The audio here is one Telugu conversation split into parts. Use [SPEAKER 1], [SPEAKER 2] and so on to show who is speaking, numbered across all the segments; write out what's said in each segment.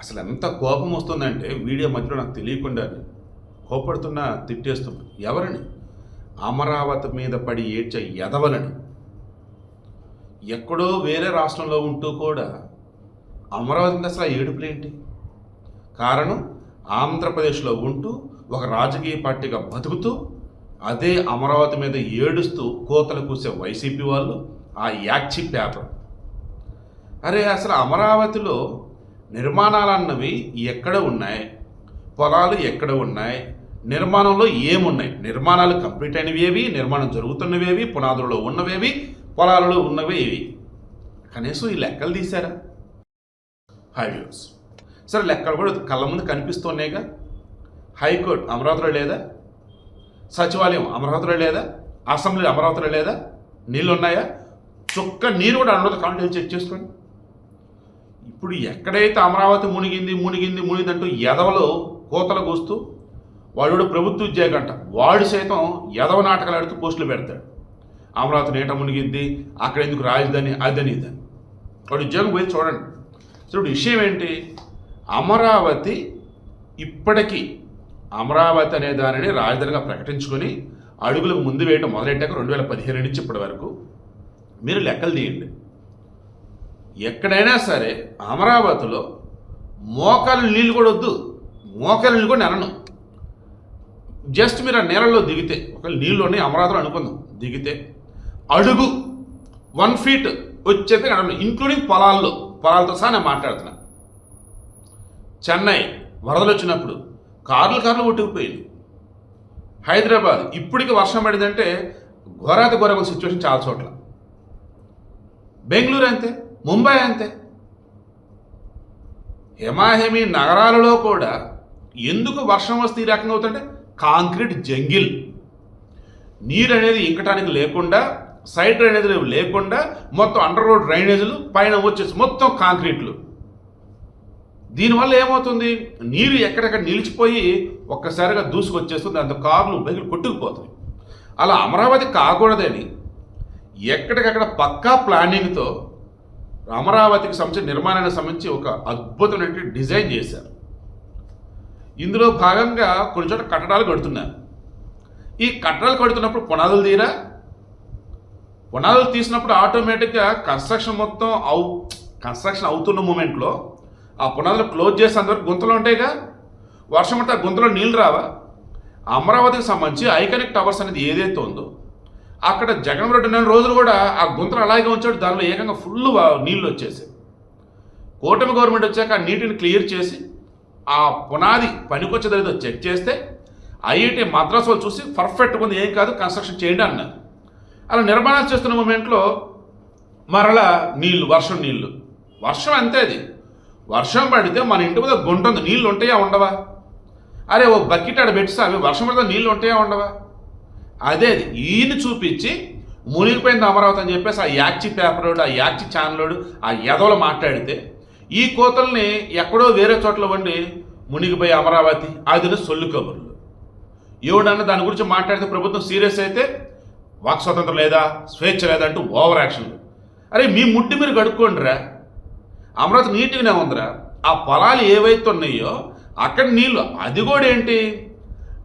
[SPEAKER 1] అసలు ఎంత కోపం వస్తుందంటే వీడియో మధ్యలో నాకు తెలియకుండానే కోపడుతున్నా తిట్టేస్తున్నా. ఎవరని? అమరావతి మీద పడి ఏడ్చే ఎదవలని ఎక్కడో వేరే రాష్ట్రంలో ఉంటూ కూడా అమరావతి మీద అసలు ఏడుపులు ఏంటి? కారణం ఆంధ్రప్రదేశ్లో ఉంటూ ఒక రాజకీయ పార్టీగా బతుకుతూ అదే అమరావతి మీద ఏడుస్తూ కోతలు కూసే వైసీపీ వాళ్ళు ఆ యాక్చి పేపర్. అరే అసలు అమరావతిలో నిర్మాణాలు అన్నవి ఎక్కడ ఉన్నాయి? పొలాలు ఎక్కడ ఉన్నాయి? నిర్మాణంలో ఏమున్నాయి? నిర్మాణాలు కంప్లీట్ అయినవి ఏవి? నిర్మాణం జరుగుతున్నవేవి పునాదులలో ఉన్నవేవి పొలాలలో ఉన్నవి ఏవి? కనీసం ఈ లెక్కలు తీశారా? హై వ్యూస్ సరే లెక్కలు కూడా కళ్ళ ముందు కనిపిస్తున్నాయిగా. హైకోర్టు అమరావతిలో లేదా? సచివాలయం అమరావతిలో లేదా? అసెంబ్లీ అమరావతిలో లేదా? నీళ్ళు ఉన్నాయా చుక్క నీరు కూడా అన్నది కాంటే చెక్ చేసుకోండి. ఇప్పుడు ఎక్కడైతే అమరావతి మునిగింది మునిగింది మునిగిందంటూ ఎదవలు కోతలు కూస్తూ వాడు ప్రభుత్వ ప్రభుత్వ ఉద్యోగంట. వాడు సైతం ఎదవ నాటకాలు ఆడుతూ పోస్టులు పెడతాడు. అమరావతి నేట మునిగింది అక్కడ ఎందుకు రాజధాని అదని ఇదని. వాడు ఉద్యోగం పోయి చూడండి. చూడు విషయం ఏంటి? అమరావతి ఇప్పటికీ అమరావతి అనే దానిని రాజధానిగా ప్రకటించుకొని అడుగులకు ముందు వేయడం మొదలెట్టాక రెండు వేల పదిహేను నుంచి ఇప్పటి వరకు మీరు లెక్కలు తీయండి. ఎక్కడైనా సరే అమరావతిలో మోకాలు నీళ్ళు కూడా వద్దు. మోకాలు నీళ్ళు కూడా నెలను జస్ట్ మీరు ఆ నేలలో దిగితే ఒక నీళ్ళు ఉన్నాయి అమరావతిలో అనుకుందాం దిగితే అడుగు వన్ ఫీట్ వచ్చేది నడను ఇంక్లూడింగ్ పొలాల్లో పొలాలతో సహా నేను మాట్లాడుతున్నా. చెన్నై వరదలు వచ్చినప్పుడు కార్లు కార్లు కొట్టుకుపోయింది. హైదరాబాద్ ఇప్పటికి వర్షం పడిందంటే ఘోరాతి ఘోరగల సిచ్యువేషన్ చాలా చోట్ల. బెంగళూరు అంతే. ముంబై అంతే. హిమాహిమి నగరాలలో కూడా ఎందుకు వర్షం వస్తే ఈ రకంగా అవుతుంటే కాంక్రీట్ జంగిల్. నీరు అనేది ఇంకటానికి లేకుండా సైడ్ డ్రైనేజీలు లేకుండా మొత్తం అండర్ రోడ్ డ్రైనేజీలు పైన వచ్చేసి మొత్తం కాంక్రీట్లు. దీనివల్ల ఏమవుతుంది? నీరు ఎక్కడెక్కడ నిలిచిపోయి ఒక్కసారిగా దూసుకొచ్చేస్తుంది అంత కార్లు బైకులు కొట్టుకుపోతాయి. అలా అమరావతి కాకూడదని ఎక్కడికక్కడ పక్కా ప్లానింగ్తో అమరావతికి సంబంధించిన నిర్మాణానికి సంబంధించి ఒక అద్భుతమైనటువంటి డిజైన్ చేశారు. ఇందులో భాగంగా కొన్ని చోట్ల కట్టడాలు కడుతున్నారు. ఈ కట్టడాలు కడుతున్నప్పుడు పునాదులు తీరా? పునాదులు తీసినప్పుడు ఆటోమేటిక్గా కన్స్ట్రక్షన్ మొత్తం అవు కన్స్ట్రక్షన్ అవుతున్న మూమెంట్లో ఆ పునాదులు క్లోజ్ చేసేంతవరకు గుంతలు ఉంటాయిగా? వర్షం అంటే ఆ గుంతలో నీళ్ళు రావా? అమరావతికి సంబంధించి ఐకానిక్ టవర్స్ అనేది ఏదైతే ఉందో అక్కడ జగన్ రెడ్డి రోజులు కూడా ఆ గుంతలు అలాగే ఉంచాడు. దానిలో ఏకంగా ఫుల్ నీళ్ళు వచ్చేసాయి. కూటమి గవర్నమెంట్ వచ్చాక ఆ నీటిని క్లియర్ చేసి ఆ పునాది పనికొచ్చేదో చెక్ చేస్తే ఐఐటి మద్రాసు వాళ్ళు చూసి పర్ఫెక్ట్గా ఉంది. ఏం కాదు కన్స్ట్రక్షన్ చేయండి అన్నారు. అలా నిర్మాణాలు చేస్తున్న మూమెంట్లో మరలా నీళ్ళు వర్షం నీళ్ళు వర్షం అంతే అది. వర్షం పడితే మన ఇంటి మీద గుంట ఉంది. నీళ్ళు ఉంటాయా ఉండవా? అరే ఓ బకెట్ ఆడ పెట్టి సార్ వర్షం పడితే నీళ్ళు ఉంటాయా ఉండవా? అదే అది. ఈయన చూపించి మునిగిపోయింది అమరావతి అని చెప్పేసి ఆ యాక్చి పేపరోడు ఆ యాక్చి ఛానలోడు ఆ ఎదవలు మాట్లాడితే ఈ కోతల్ని ఎక్కడో వేరే చోట్ల వండి మునిగిపోయి అమరావతి అది సొల్లు కబుర్లు. ఎవడన్నా దాని గురించి మాట్లాడితే ప్రభుత్వం సీరియస్ అయితే వాక్ స్వతంత్రం లేదా స్వేచ్ఛ లేదా అంటూ ఓవర్ యాక్షన్లు అరే మీ ముట్టి మీరు కడుక్కోండిరా. అమరావతి నీట్గానే ఉందిరా. ఆ పొలాలు ఏవైతే ఉన్నాయో అక్కడ నీళ్ళు అది కూడా ఏంటి?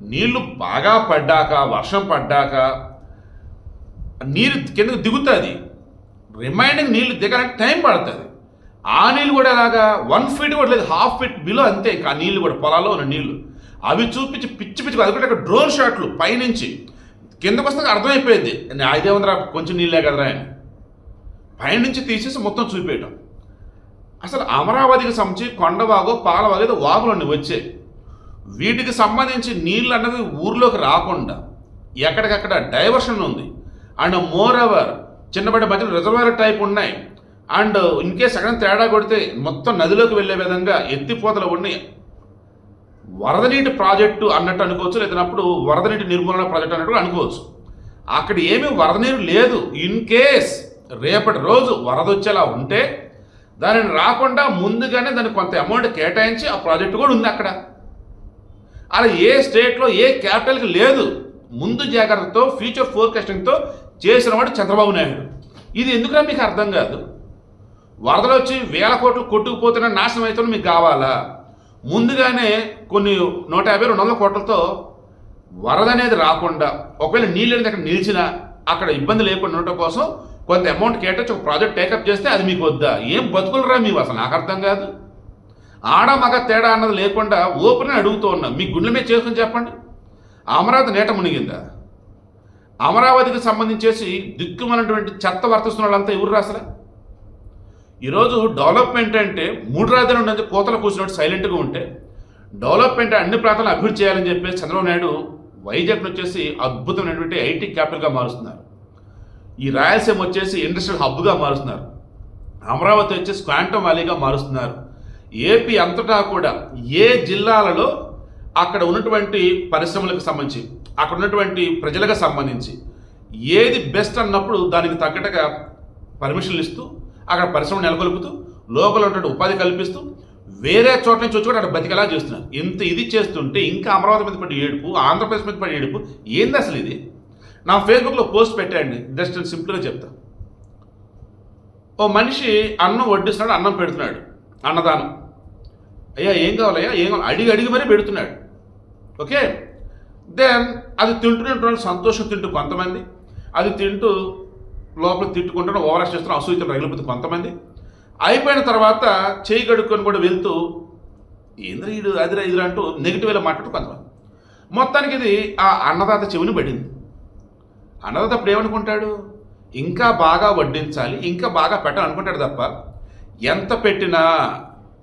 [SPEAKER 1] నీళ్ళు బాగా పడ్డాక వర్షం పడ్డాక నీరు కిందకు దిగుతుంది. రిమైనింగ్ నీళ్ళు దిగడానికి టైం పడుతుంది. ఆ నీళ్ళు కూడా ఎలాగా? వన్ ఫీట్ కూడా లేదు హాఫ్ ఫీట్ బిలో అంతే. ఇంకా ఆ నీళ్ళు కూడా పొలాల్లో ఉన్న నీళ్ళు. అవి చూపించి పిచ్చి పిచ్చి అది కూడా డ్రోన్ షాట్లు పైనుంచి. కిందకు వస్తే అర్థమైపోయింది. అదేముందిరా కొంచెం నీళ్ళే కదరా అని. పైనుంచి తీసేసి మొత్తం చూపేయటం. అసలు అమరావతికి సంబంధించి కొండవాగో పాలవాగో ఏదో వాగులన్నీ వచ్చాయి. వీటికి సంబంధించి నీళ్ళు అన్నది ఊర్లోకి రాకుండా ఎక్కడికక్కడ డైవర్షన్ ఉంది. అండ్ మోర్ ఓవర్ చిన్నబడి మధ్యలో రిజర్వాయర్ టైప్ ఉన్నాయి. అండ్ ఇన్ కేస్ ఎక్కడ తేడా కొడితే మొత్తం నదిలోకి వెళ్ళే విధంగా ఎత్తిపోతలు ఉన్నాయి. వరద నీటి ప్రాజెక్టు అన్నట్టు అనుకోవచ్చు లేదన్నప్పుడు వరద నీటి నిర్మూలన ప్రాజెక్టు అన్నట్టు అనుకోవచ్చు. అక్కడ ఏమీ వరద నీరు లేదు. ఇన్ కేస్ రేపటి రోజు వరద వచ్చేలా ఉంటే దానిని రాకుండా ముందుగానే దానికి కొంత అమౌంట్ కేటాయించి ఆ ప్రాజెక్టు కూడా ఉంది అక్కడ. అలా ఏ స్టేట్లో ఏ క్యాపిటల్కి లేదు. ముందు జాగ్రత్తతో ఫ్యూచర్ ఫోర్కాస్టింగ్తో చేసిన వాడు చంద్రబాబు నాయుడు. ఇది ఎందుకురా మీకు అర్థం కాదు? వరదలు వచ్చి వేల కోట్లు కొట్టుకుపోతున్న నాశనం అయితే మీకు కావాలా? ముందుగానే కొన్ని నూట యాభై రెండు వందల కోట్లతో వరద అనేది రాకుండా ఒకవేళ నీళ్ళు అనేది అక్కడ నిలిచినా అక్కడ ఇబ్బంది లేకుండా ఉండటం కోసం కొంత అమౌంట్ కేటాయించి ఒక ప్రాజెక్ట్ టేకప్ చేస్తే అది మీకు వద్దా? ఏం బతుకులరా మీకు అసలు నాకు అర్థం కాదు. ఆడ మగ తేడా అన్నది లేకుండా ఓపెన్ అడుగుతూ ఉన్నా. మీ గుండెల మీద చేసుకుని చెప్పండి. అమరావతి నేట మునిగిందా? అమరావతికి సంబంధించేసి దిక్కుమన్నటువంటి చెత్త వర్తిస్తున్న వాళ్ళంతా ఎవరు రాసరా ఈరోజు డెవలప్మెంట్ అంటే మూడు రాజధానులు ఉన్నది కోతలు కూర్చున్నట్టు సైలెంట్గా ఉంటే డెవలప్మెంట్ అన్ని ప్రాంతాలను అభివృద్ధి చేయాలని చెప్పేసి చంద్రబాబు నాయుడు వైజాగ్ను వచ్చేసి అద్భుతమైనటువంటి ఐటీ క్యాపిటల్గా మారుస్తున్నారు. ఈ రాయలసీమ వచ్చేసి ఇండస్ట్రియల్ హబ్గా మారుస్తున్నారు. అమరావతి వచ్చేసి క్వాంటమ్ వ్యాలీగా మారుస్తున్నారు. ఏపీ అంతటా కూడా ఏ జిల్లాలలో అక్కడ ఉన్నటువంటి పరిశ్రమలకు సంబంధించి అక్కడ ఉన్నటువంటి ప్రజలకు సంబంధించి ఏది బెస్ట్ అన్నప్పుడు దానికి తగ్గట్టుగా పర్మిషన్లు ఇస్తూ అక్కడ పరిశ్రమ నెలకొల్పుతూ లోకల్ ఉన్నటువంటి ఉపాధి కల్పిస్తూ వేరే చోట నుంచి వచ్చి కూడా అక్కడ బతికేలా చేస్తున్నారు. ఇంత ఇది చేస్తుంటే ఇంకా అమరావతి మీద పడి ఏడుపు ఆంధ్రప్రదేశ్ మీద పడి ఏడుపు ఏంది అసలు ఇది? నా ఫేస్బుక్లో పోస్ట్ పెట్టండి జస్ట్ సింపుల్గా చెప్తా. ఓ మనిషి అన్నం వడ్డిస్తున్నాడు అన్నం పెడుతున్నాడు. అన్నదానం. అయ్యా ఏం కావాలయ్యా? ఏం కావాలి? అడిగి అడిగి మరీ పెడుతున్నాడు. ఓకే? దెన్ అది తింటున్నటువంటి సంతోషం తింటూ కొంతమంది. అది తింటూ లోపల తిట్టుకుంటున్న ఓవరాక్ట్ చేస్తున్న అసూయతో రగిలిపోతుంది కొంతమంది. అయిపోయిన తర్వాత చేయి కడుక్కొని కూడా వెళ్తూ ఏంద్ర ఈడు? అదిరా ఇదిరా అంటూ నెగిటివ్ వేలో మాట్లాడు కొంతమంది. మొత్తానికి ఇది ఆ అన్నదాత చెవిని పడింది. అన్నదాత అప్పుడు ఏమనుకుంటాడు? ఇంకా బాగా వడ్డించాలి ఇంకా బాగా పెట్టాలనుకుంటాడు తప్ప ఎంత పెట్టినా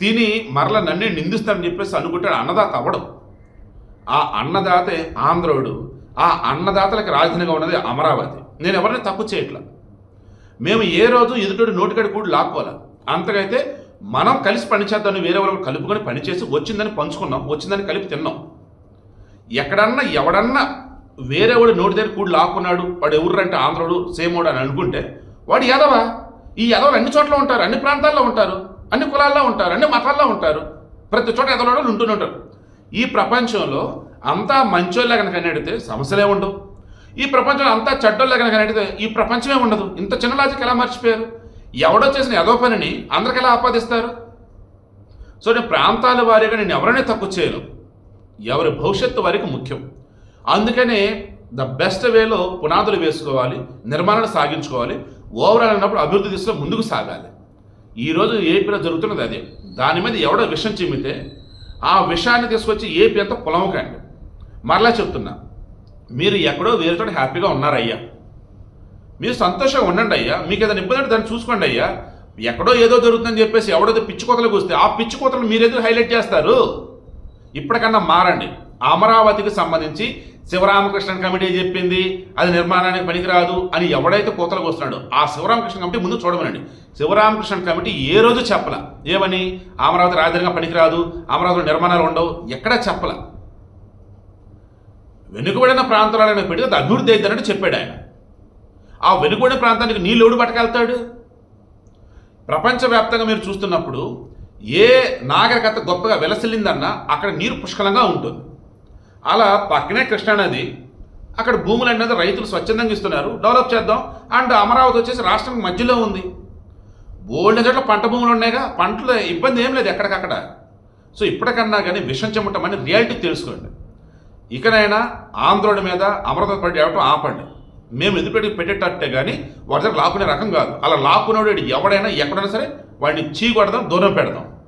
[SPEAKER 1] తిని మరల నన్నే నిందిస్తాడని చెప్పేసి అనుకుంటాడు అన్నదాత అవ్వడం. ఆ అన్నదాతే ఆంధ్రోడు ఆ అన్నదాతలకు రాజధానిగా ఉన్నది అమరావతి. నేను ఎవరిని తప్పు చేయట్లా? మేము ఏ రోజు ఎదుటి నోటికడి కూడా లాక్కోవాలి? అంతకైతే మనం కలిసి పనిచేద్దామని వేరే వాళ్ళు కలుపుకొని పనిచేసి వచ్చిందని పంచుకున్నాం వచ్చిందని కలిపి తిన్నాం. ఎక్కడన్నా ఎవడన్నా వేరే వాడు నోటి దగ్గర కూడి లాక్కున్నాడు వాడు ఎవరంటే ఆంధ్రుడు సేమోడు అని అనుకుంటే వాడు యాదవా? ఈ ఎదవలు అన్ని చోట్ల ఉంటారు అన్ని ప్రాంతాల్లో ఉంటారు అన్ని కులాల్లో ఉంటారు అన్ని మతాల్లో ఉంటారు. ప్రతి చోట ఎదవలు ఉంటూనే ఉంటారు. ఈ ప్రపంచంలో అంతా మంచోళ్ళ కనుక అడిగితే సమస్యలే ఉండవు. ఈ ప్రపంచంలో అంతా చెడ్డోళ్ళ కనుక అడిగితే ఈ ప్రపంచమే ఉండదు. ఇంత చిన్న లాజిక్ ఎలా మర్చిపోయారు? ఎవడో చేసిన ఎదో పనిని అందరికి ఎలా ఆపాదిస్తారు? సో నేను ప్రాంతాల వారీగా నేను ఎవరైనా తక్కువ చేయను. ఎవరి భవిష్యత్తు వారికి ముఖ్యం. అందుకనే ద బెస్ట్ వేలో పునాదులు వేసుకోవాలి నిర్మాణాలు సాగించుకోవాలి. ఓవరాల్ అన్నప్పుడు అభివృద్ధి దిశలో ముందుకు సాగాలి. ఈరోజు ఏపీలో జరుగుతున్నది అదే. దాని మీద ఎవడో విషం చిమ్మితే ఆ విషయాన్ని తీసుకొచ్చి ఏపీ అంతా పొలమకండి. మరలా చెప్తున్నా మీరు ఎక్కడో వేరే హ్యాపీగా ఉన్నారయ్యా. మీరు సంతోషంగా ఉండండి అయ్యా. మీకు ఏదైనా ఇబ్బంది దాన్ని చూసుకోండి అయ్యా. ఎక్కడో ఏదో జరుగుతుందని చెప్పేసి ఎవడో పిచ్చి కోతలకు వస్తే ఆ పిచ్చి మీరేదో హైలైట్ చేస్తారు? ఇప్పటికన్నా మారండి. అమరావతికి సంబంధించి శివరామకృష్ణ కమిటీ చెప్పింది అది నిర్మాణానికి పనికిరాదు అని ఎవడైతే కోతలకు వస్తున్నాడో ఆ శివరామకృష్ణ కమిటీ ముందు చూడమనండి. శివరామకృష్ణ కమిటీ ఏ రోజు చెప్పల. ఏమని? అమరావతి రాజధానిగా పనికిరాదు అమరావతి నిర్మాణాలు ఉండవు ఎక్కడా చెప్పల. వెనుకబడిన ప్రాంతాలను పెడితే అది అభివృద్ధి అవుతుందని చెప్పాడు ఆయన. ఆ వెనుకబడిన ప్రాంతానికి నీళ్ళు ఎవడు పట్టుకెళ్తాడు? ప్రపంచవ్యాప్తంగా మీరు చూస్తున్నప్పుడు ఏ నాగరికత గొప్పగా వెలసిల్లిందన్నా అక్కడ నీరు పుష్కలంగా ఉంటుంది. అలా పక్కనే కృష్ణానది అక్కడ భూములు అనేది రైతులు స్వచ్ఛందంగా ఇస్తున్నారు. డెవలప్ చేద్దాం. అండ్ అమరావతి వచ్చేసి రాష్ట్రం మధ్యలో ఉంది. బోల్డ్ చోట్ల పంట భూములు ఉన్నాయిగా. పంటలు ఇబ్బంది ఏం లేదు ఎక్కడికక్కడ. సో ఇప్పటికన్నా కానీ విషం చెమటమని రియాలిటీ తెలుసుకోండి. ఇకనైనా ఆంధ్రుడి మీద అమరావతి పడి అవటం ఆపండి. మేము ఎదుపెట్టి పెట్టేటట్టే కానీ వాడి దగ్గర లాక్కునే రకం కాదు. అలా లాక్కునేవాడు ఎవడైనా ఎక్కడైనా సరే వాడిని చీ కొడదాం దూరం పెడదాం.